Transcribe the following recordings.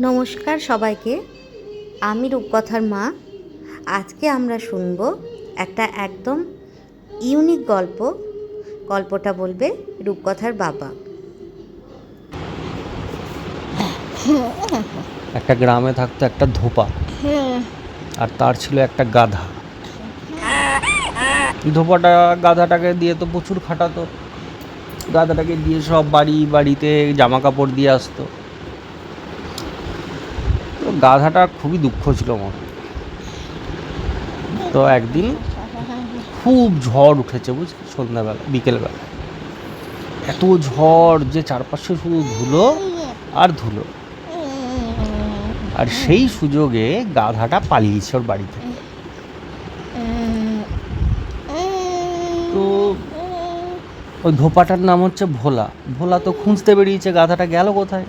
নমস্কার সবাইকে। আমি রূপকথার মা। আজকে আমরা শুনব একটা একদম ইউনিক গল্প। গল্পটা বলবে রূপকথার বাবা। একটা গ্রামে থাকতো একটা ধোপা। আর তার ছিল একটা গাধা। ধোপাটা, গাধাটাকে দিয়ে তো প্রচুর খাটাতো। গাধাটাকে দিয়ে সব বাড়ি বাড়িতে জামা কাপড় দিয়ে আসতো। গাধাটা খুবই দুঃখ ছিল মনে তো একদিন খুব ঝড় উঠেছে বুঝলি সন্ধ্যাবেলা, বিকেলবেলা। এত ঝড় যে চারপাশে শুধু ধুলো আর ধুলো। আর সেই সুযোগে গাধাটা পালিয়েছে ওর বাড়ি থেকে। তো ওই ধোপাটার নাম হচ্ছে ভোলা। ভোলা তো খুঁজতে বেরিয়েছে, গাধাটা গেল কোথায়?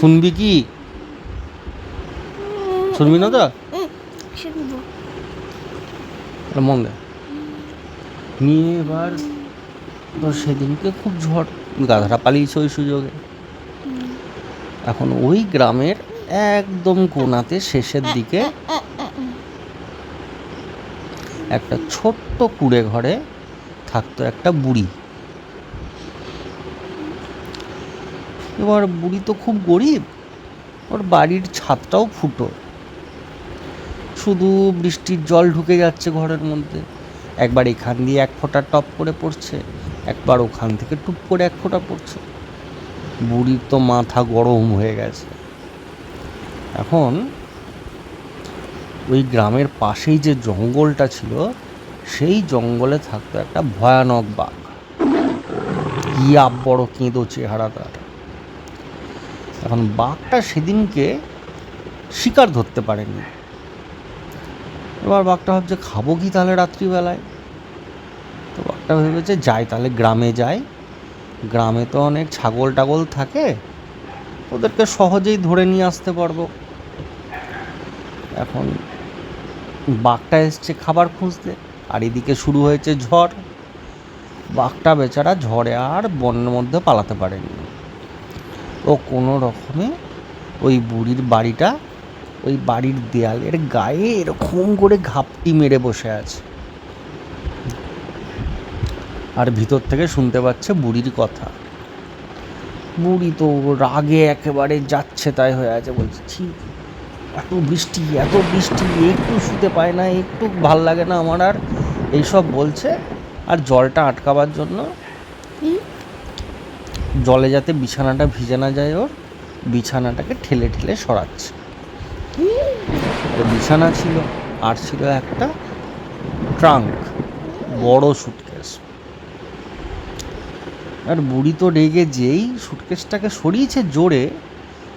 শুনবি কি? শুনবি না তো মন দে। নিয়ে এবার তো সেদিনকে খুব ঝড় গাধাটা পালিয়েছে ওই সুযোগে। এখন ওই গ্রামের একদম কোনাতে শেষের দিকে একটা ছোট্ট কুড়ে ঘরে থাকতো একটা বুড়ি। এবার বুড়ি তো খুব গরিব ওর বাড়ির ছাদটাও ফুটো। শুধু বৃষ্টির জল ঢুকে যাচ্ছে ঘরের মধ্যে। একবার এখান দিয়ে এক ফোঁটা টপ করে পড়ছে, একবার ওখান থেকে টুপ করে এক ফোঁটা পড়ছে। বুড়ির তো মাথা গরম হয়ে গেছে। এখন ওই গ্রামের পাশেই যে জঙ্গলটা ছিল, সেই জঙ্গলে থাকতো একটা ভয়ানক বাঘ। কি আপ বড় কেঁদো চেহারা তার এখন বাঘটা সেদিনকে শিকার ধরতে পারেনি। এবার বাঘটা ভাবছে, খাব কি তাহলে রাত্রিবেলায়? তো বাঘটা ভেবেছে, যাই তাহলে গ্রামে যাই। গ্রামে তো অনেক ছাগল টাগল থাকে, ওদেরকে সহজেই ধরে নিয়ে আসতে পারব। এখন বাঘটা এসছে খাবার খুঁজতে, আর এদিকে শুরু হয়েছে ঝড়। বাঘটা বেচারা ঝড়ে আর বনের মধ্যে পালাতে পারেনি। ও কোনো রকমে ওই বুড়ির বাড়িটা ওই বাড়ির দেয়ালের গায়ে এরকম করে ঘাপটি মেরে বসে আছে। আর ভিতর থেকে শুনতে পাচ্ছে বুড়ির কথা। বুড়ি তো রাগে একেবারে যাচ্ছে তাই হয়ে আছে, বলছে, ছি, এত বৃষ্টি এত বৃষ্টি, একটু শুতে পায় না, একটু ভালো লাগে না আমার আর। এইসব বলছে, আর জলটা আটকাবার জন্য জলে যাতে বিছানাটা ভিজে না যায় ওর, বিছানাটাকে ঠেলে ঠেলে সরাচ্ছে। তো বিছানা ছিল, আর ছিল একটা ট্রাঙ্ক, বড় সুটকেস আর বুড়ি তো রেগে যেই সুটকেসটাকে সরিয়েছে, জোরে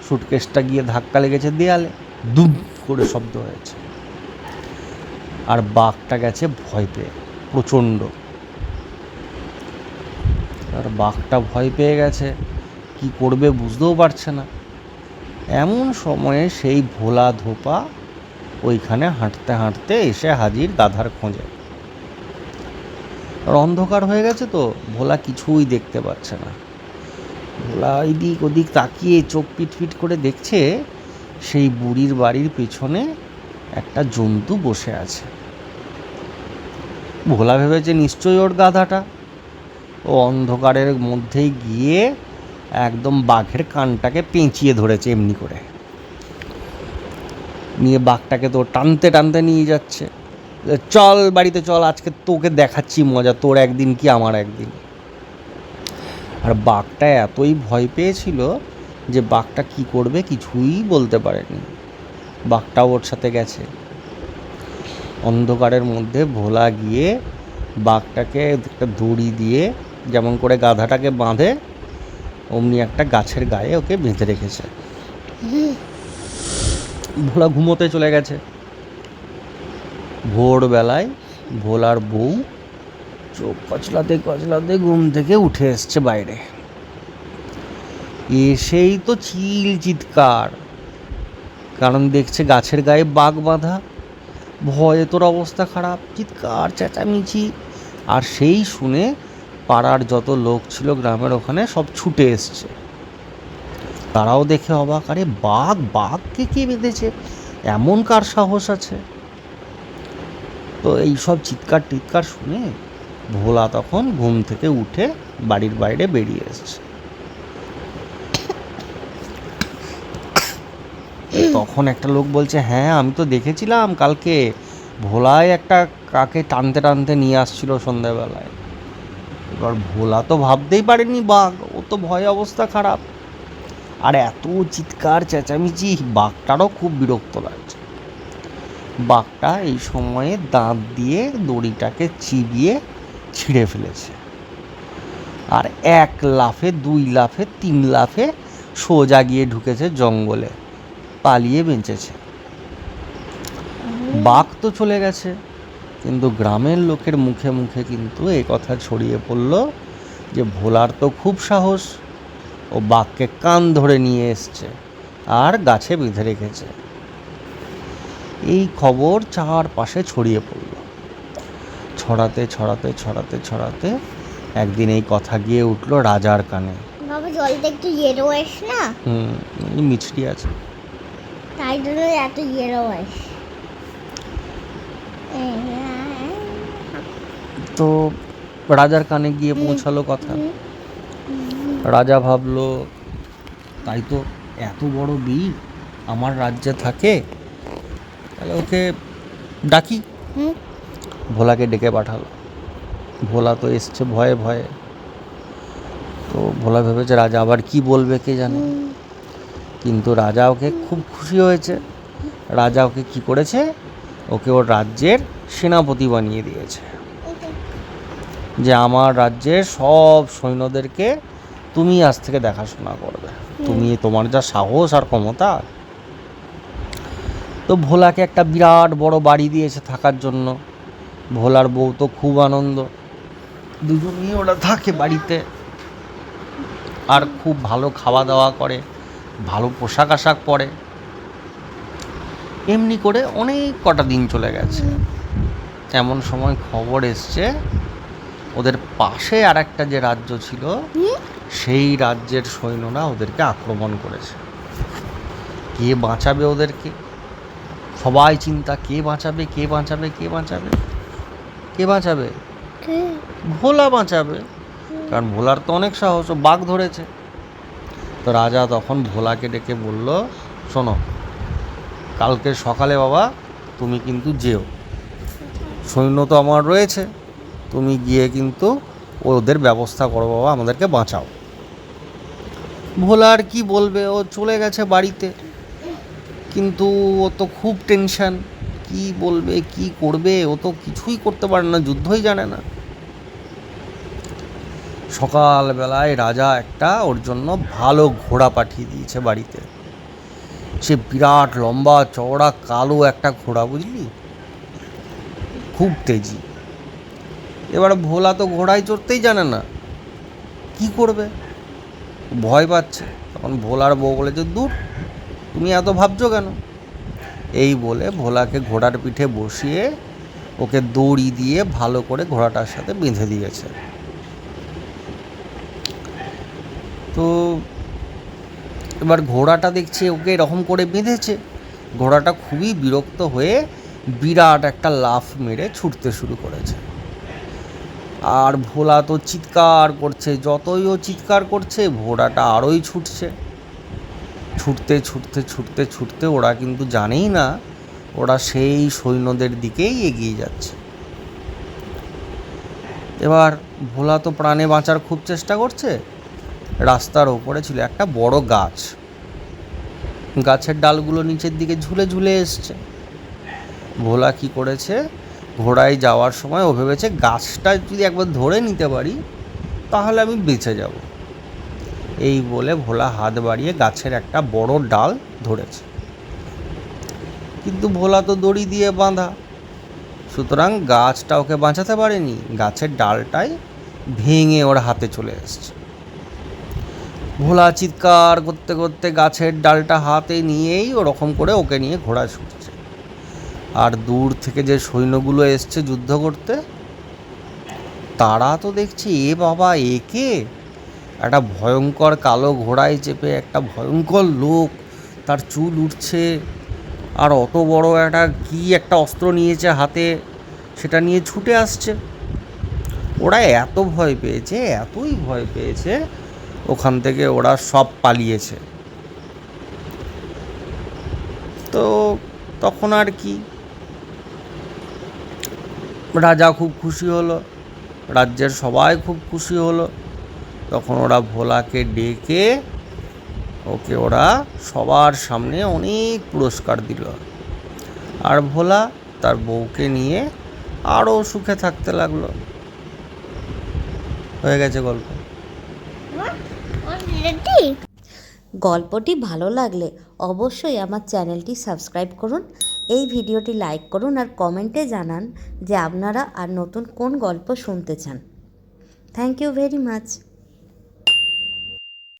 সুটকেসটা গিয়ে ধাক্কা লেগেছে দেয়ালে, দুম করে শব্দ হয়েছে। আর বাঘটা গেছে ভয় পেয়ে, প্রচণ্ড। আর বাঘটা ভয় পেয়ে গেছে, কি করবে বুঝতেও পারছে না। এমন সময়ে সেই ভোলা ধোপা ওইখানে হাঁটতে হাঁটতে এসে হাজির গাধার খোঁজে। আর অন্ধকার হয়ে গেছে তো, ভোলা কিছুই দেখতে পাচ্ছে না। ভোলা এদিক ওদিক তাকিয়ে চোখ পিটপিট করে দেখছে সেই বুড়ির বাড়ির পেছনে একটা জন্তু বসে আছে। ভোলা ভেবেছে নিশ্চয়ই ওর গাধাটা। ও অন্ধকারের মধ্যেই গিয়ে একদম বাঘের কানটাকে পেঁচিয়ে ধরেছে এমনি করে। নিয়ে বাঘটাকে তো টানতে টানতে নিয়ে যাচ্ছে। চল বাড়িতে চল, আজকে তোকে দেখাচ্ছি মজা, তোর একদিন কি আমার একদিন। আর বাঘটা এতই ভয় পেয়েছিল যে বাঘটা কি করবে কিছুই বলতে পারেনি। বাঘটাও ওর সাথে গেছে। অন্ধকারের মধ্যে ভোলা গিয়ে বাঘটাকে একটা দড়ি দিয়ে যেমন করে গাধাটাকে বাঁধে, অমনি একটা গাছের গায়ে ওকে বেঁধে রেখেছে। ভোলা ঘুমোতে চলে গেছে। ভোরবেলায় ভোলার বউ চোখ কচলাতে কচলাতে ঘুম থেকে উঠে এসছে বাইরে। এসেই তো চিল চিৎকার। কারণ দেখছে গাছের গায়ে বাঘ বাঁধা। ভয়ে তোর অবস্থা খারাপ, চিৎকার, চেঁচামেচি। আর সেই শুনে পাড়ার যত লোক ছিল গ্রামের ওখানে সব ছুটে এসছে। তারাও দেখে অবাক। আরে বাঘ, বাঘকে কে বেঁধেছে? এমন কার সাহস আছে? তো এই সব চিৎকার টিৎকার শুনে ভোলা তখন ঘুম থেকে উঠে বাড়ির বাইরে বেরিয়ে এসছে। তখন একটা লোক বলছে হ্যাঁ আমি তো দেখেছিলাম কালকে। ভোলায় একটা কাকে টানতে টানতে নিয়ে আসছিল সন্ধ্যাবেলায়। এবার ভোলা তো ভাবতেই পারেনি বাঘ, ও তো ভয় অবস্থা খারাপ। আর এত চিৎকার, চেঁচামেচি, বাঘটারও খুব বিরক্ত লাগছে। বাঘটা এই সময়ে দাঁত দিয়ে দড়িটাকে চিবিয়ে ছিঁড়ে ফেলেছে। আর এক লাফে, দুই লাফে, তিন লাফে সোজা গিয়ে ঢুকেছে জঙ্গলে, পালিয়ে বেঁচেছে। বাঘ তো চলে গেছে, কিন্তু গ্রামের লোকের মুখে মুখে কিন্তু এই কথা ছড়িয়ে পড়ল যে ভোলার তো খুব সাহস। ও বাঘকে কান ধরে নিয়ে এসছে আর গাছে বেঁধে রেখেছে। এই খবর চারপাশে ছড়িয়ে পড়ল। ছড়াতে ছড়াতে ছড়াতে ছড়াতে একদিন এই কথা গিয়ে উঠল রাজার কানে। বাবা জলটা একটু ইয়েলো আস না? হুম এই মিষ্টি আছে। তাই জন্য এত ইয়েলো আস তো রাজার কানে গিয়ে পৌঁছালো কথা? রাজা ভাবল তাই তো এত বড় বীর আমার রাজ্যে থাকে। তাহলে ওকে ডাকি। হুম। ভোলাকে ডেকে পাঠালো। ভোলা তো এসছে ভয়ে ভয়ে। তো ভোলা ভেবেছে রাজা আবার কি বলবে কে জানে? কিন্তু রাজা ওকে খুব খুশি হয়েছে। রাজা ওকে কি করেছে? ওকে ওর রাজ্যের সেনাপতি বানিয়ে দিয়েছে। যে আমার রাজ্যের সব সৈন্যদেরকে তুমি আজ থেকে দেখাশোনা করবে। তুমি তোমার যা সাহস আর ক্ষমতা তো ভোলাকে একটা বিরাট বড় বাড়ি দিয়েছে থাকার জন্য। ভোলার বউ তো খুব আনন্দ। দুজনেই ওরা থাকে বাড়িতে। আর খুব ভালো খাওয়া দাওয়া করে ভালো পোশাক আশাক পরে। এমনি করে অনেক কটা দিন চলে গেছে। এমন সময় খবর এসছে ওদের পাশে আর একটা যে রাজ্য ছিল সেই রাজ্যের সৈন্যরা ওদেরকে আক্রমণ করেছে। কে বাঁচাবে ওদেরকে? সবাই চিন্তা কে বাঁচাবে কে বাঁচাবে কে বাঁচাবে? কে বাঁচাবে? ভোলা বাঁচাবে। কারণ ভোলার তো অনেক সাহস ও বাঘ ধরেছে। তো রাজা তখন ভোলাকে ডেকে বলল শোনো কালকে সকালে বাবা তুমি কিন্তু যেও। সৈন্য তো আমার রয়েছে। তুমি গিয়ে কিন্তু ওদের ব্যবস্থা করো বাবা আমাদেরকে বাঁচাও। ভোলা আর কি বলবে? ও চলে গেছে বাড়িতে। কিন্তু ও তো খুব টেনশন কি বলবে? কি করবে? ও তো কিছুই করতে পারে না, যুদ্ধই জানে না। সকালবেলায় রাজা একটা ওর জন্য ভালো ঘোড়া পাঠিয়ে দিয়েছে বাড়িতে। সে বিরাট লম্বা, চওড়া, কালো একটা ঘোড়া, বুঝলি? খুব তেজি। এবার ভোলা তো ঘোড়ায় চড়তেই জানে না। কি করবে? ভয় পাচ্ছে। তখন ভোলার বউ বলেছে দূর, তুমি এত ভাবছ কেন? এই বলে ভোলাকে ঘোড়ার পিঠে বসিয়ে ওকে দড়ি দিয়ে ভালো করে ঘোড়াটার সাথে বেঁধে দিয়েছে। তো এবার ঘোড়াটা দেখছে ওকে এরকম করে বেঁধেছে। ঘোড়াটা খুবই বিরক্ত হয়ে বিরাট একটা লাফ মেরে ছুটতে শুরু করেছে। আর ভোলা তো চিৎকার করছে, যতই ও চিৎকার করছে, ঘোড়াটা আরোই ছুটছে। ছুটতে ছুটতে ছুটতে ছুটতে ওরা কিন্তু জানেই না, ওরা সেই সৈন্যদের দিকেই এগিয়ে যাচ্ছে। এবার ভোলা তো প্রাণে বাঁচার খুব চেষ্টা করছে। রাস্তার ওপরে ছিল একটা বড় গাছ। গাছের ডালগুলো নিচের দিকে ঝুলে ঝুলে এসছে। ভোলা কি করেছে? ঘোড়ায় যাওয়ার সময় ও ভেবেছে গাছটা যদি একবার ধরে নিতে পারি, তাহলে আমি বেঁচে যাব। এই বলে ভোলা হাত বাড়িয়ে গাছের একটা বড় ডাল ধরেছে। কিন্তু ভোলা তো দড়ি দিয়ে বাঁধা। সুতরাং গাছটা ওকে বাঁচাতে পারেনি। গাছের ডালটাই ভেঙে ওর হাতে চলে এসছে। ভোলা চিৎকার করতে করতে গাছের ডালটা হাতে নিয়েই ওরকম করে ওকে নিয়ে ঘোড়া ছুটছে আর দূর থেকে যে সৈন্যগুলো এসছে যুদ্ধ করতে, তারা তো দেখছে, এ বাবা একে একটা ভয়ঙ্কর কালো ঘোড়ায় চেপে একটা ভয়ঙ্কর লোক, তার চুল উঠছে, আর অত বড় একটা কি একটা অস্ত্র নিয়েছে হাতে, সেটা নিয়ে ছুটে আসছে। ওরা এত ভয় পেয়েছে, এতই ভয় পেয়েছে, ওখান থেকে ওরা সব পালিয়েছে। তো তখন আর কি? রাজা খুব খুশি হলো, রাজ্যের সবাই খুব খুশি হলো। তখন ওরা ভোলাকে ডেকে ওকে ওরা সবার সামনে অনেক পুরস্কার দিল। আর ভোলা তার বউকে নিয়ে আরও সুখে থাকতে লাগল। হয়ে গেছে গল্প। গল্পটি ভালো লাগলে অবশ্যই আমার চ্যানেলটি সাবস্ক্রাইব করুন। এই ভিডিওটি লাইক করুন আর কমেন্টে জানান যে আপনারা আর নতুন কোন গল্প শুনতে চান। Thank you very much.